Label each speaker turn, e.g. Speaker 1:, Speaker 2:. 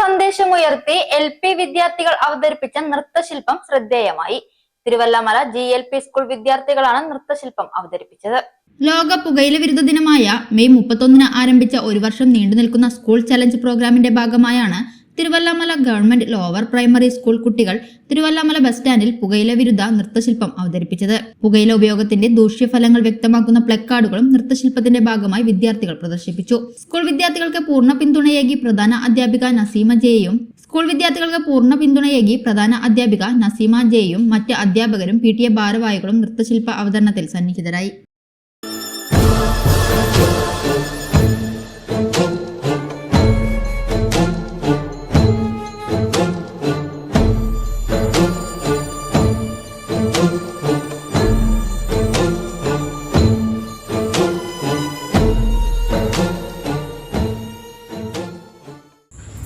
Speaker 1: സന്ദേശമുയർത്തി L P വിദ്യാർത്ഥികൾ അവതരിപ്പിച്ച നൃത്തശില്പം ശ്രദ്ധേയമായി. Thiruvilwamala G L P school വിദ്യാർത്ഥികളാണ് നൃത്തശില്പം അവതരിപ്പിച്ചത്.
Speaker 2: ലോക പുകയില വിരുദ്ധ ദിനമായ മെയ് മുപ്പത്തൊന്നിന് ആരംഭിച്ച ഒരു വർഷം നീണ്ടു നിൽക്കുന്ന സ്കൂൾ ചലഞ്ച് പ്രോഗ്രാമിന്റെ ഭാഗമായാണ് Thiruvilwamala government lower primary school കുട്ടികൾ തിരുവല്ലാമല ബസ് സ്റ്റാൻഡിൽ പുകയില വിരുദ്ധ നൃത്തശില്പം അവതരിപ്പിച്ചത്. പുകയില ഉപയോഗത്തിന്റെ ദൂഷ്യഫലങ്ങൾ വ്യക്തമാക്കുന്ന പ്ലക്കാർഡുകളും നൃത്തശില്പത്തിന്റെ ഭാഗമായി വിദ്യാർത്ഥികൾ പ്രദർശിപ്പിച്ചു. സ്കൂൾ വിദ്യാർത്ഥികൾക്ക് പൂർണ പിന്തുണയേകി പ്രധാന അധ്യാപിക നസീമ ജെയും സ്കൂൾ വിദ്യാർത്ഥികൾക്ക് പൂർണ പിന്തുണയേകി പ്രധാന അധ്യാപിക നസീമ ജെയും മറ്റ് അധ്യാപകരും പി ടി എ ഭാരവാഹികളും നൃത്തശില്പ അവതരണത്തിൽ സന്നിഹിതരായി.